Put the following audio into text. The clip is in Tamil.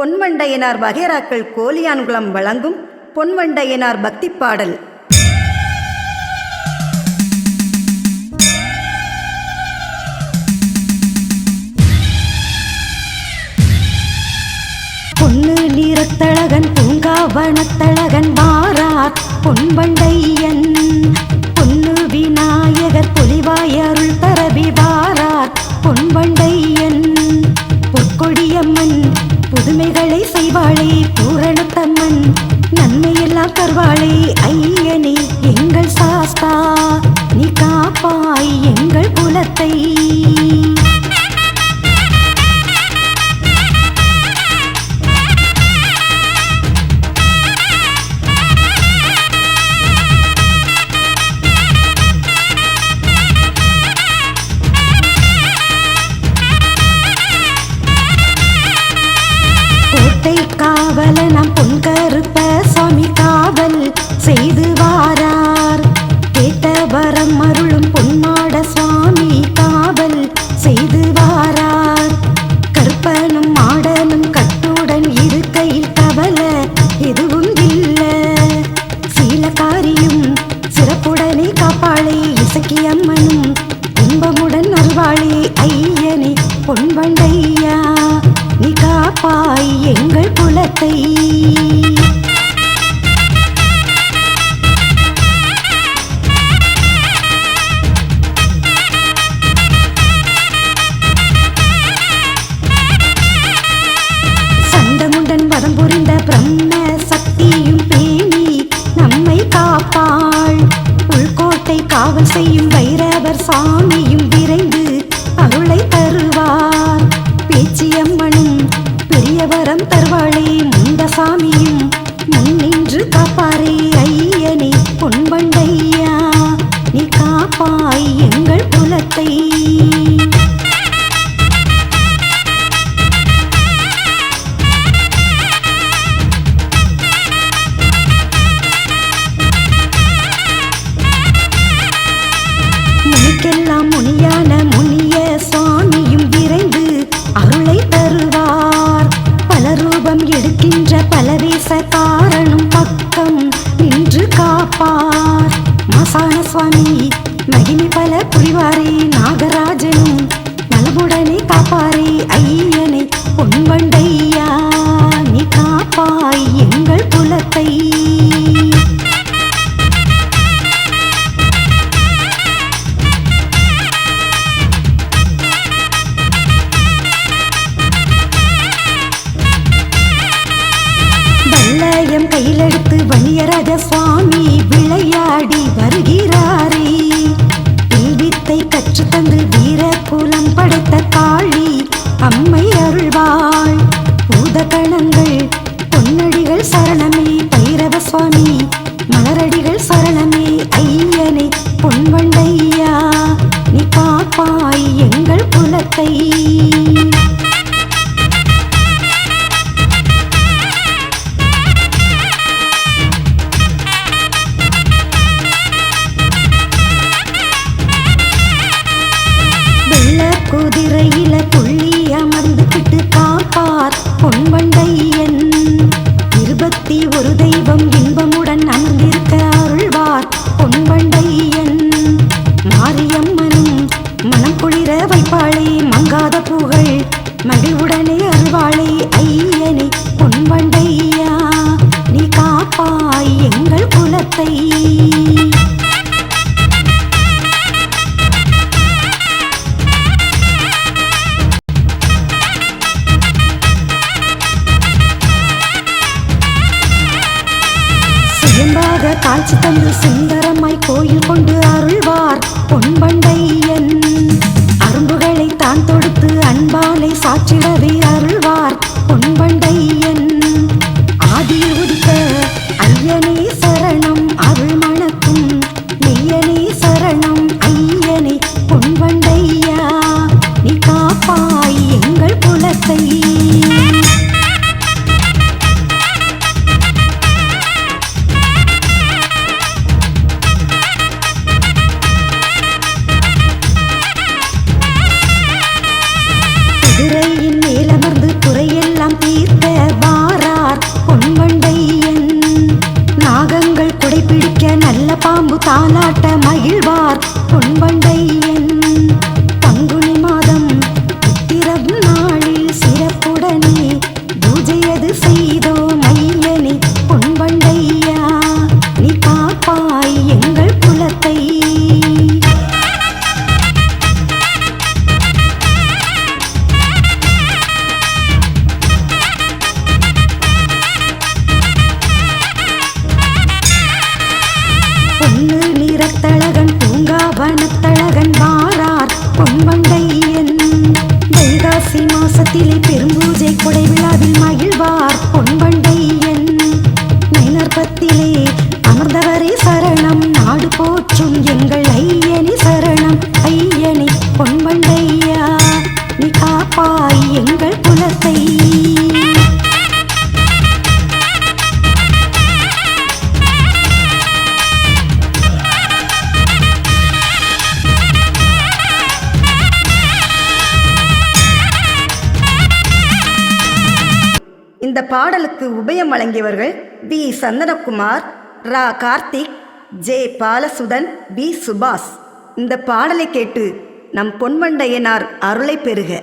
பொன்வண்டையனார் வகைராக்கள் கோலியான்குளம் வழங்கும் பொன்வண்டையனார் பக்தி பாடல் பொன்னு நீரத்தழகன் பூங்காவனத்தழகன் வாரார். பொன்வண்டை சாஸ்தா நீ காப்பாய் எங்கள் குலத்தை. காவல நம் பொன்கருப்ப இன்பமுடன் ஐயனே பொன்வண்டையா நீ காப்பாய் எங்கள் குலத்தை. पारी மகிமை பல புரிவாரே நாகராஜனும் நலமுடனே காப்பாரே ஐயனை பொன்வண்டையா நீ காப்பாய் எங்கள் குலத்தை. வல்லயம் கையிலெடுத்து வணியராஜ சுவாமி விளையாடி வருகிறாரே. புலம் குலம் படைத்த காளி அம்மை அருள்வாள். பூதகணங்கள் பொன்னடிகள் சரணமே பைரவ சுவாமி மலரடிகள் சரணமே ஐயனை பொன்வண்டையா நீ காப்பாய் எங்கள் குலத்தை. குதிரையில புள்ளி அமர்ந்துக்கிட்டு காப்பார் பொன்வண்டையன் இருபத்தி ஒரு தெய்வம் இன்பமுடன் அமர்ந்திருக்க அருள்வார் பொன்வண்டையன் மாரியம்மனும் மனம் குளிர வைப்பாளே மங்காத பூகள் மகிழ்வுடனே அருள்வாளே ஐயனை பொன்வண்டையா நீ காப்பாய் எங்கள் குலத்தை. காட்சி தந்து சுந்தரமாய் கோயில் கொண்டு அருள்வார். பொன்பண்டையன் அரும்புகளை தான் தொடுத்து அன்பாலை சாற்றிடவே அருள்வார். பொன்பண்டை தாலாட்ட மகிழ்வார் பொன்பண்டையன் தங்குனி மாதம் திரம் நாளில் சிறப்புடனே பூஜையது மடத்திலே பெரும்பூஜை கொடை விழாவில் மகிழ்வார் பொன்பண்டை என். நற்பத்திலே அமர்ந்தவரே சரணம். நாடு போற்றும் எங்கள் ஐயா பாடலுக்கு உபயம் வழங்கியவர்கள் V. Chandanakumar Ra. Karthik J. Balasudhan P Subash. இந்த பாடலை கேட்டு நம் பொன்வண்டையனார் அருளை பெறுக.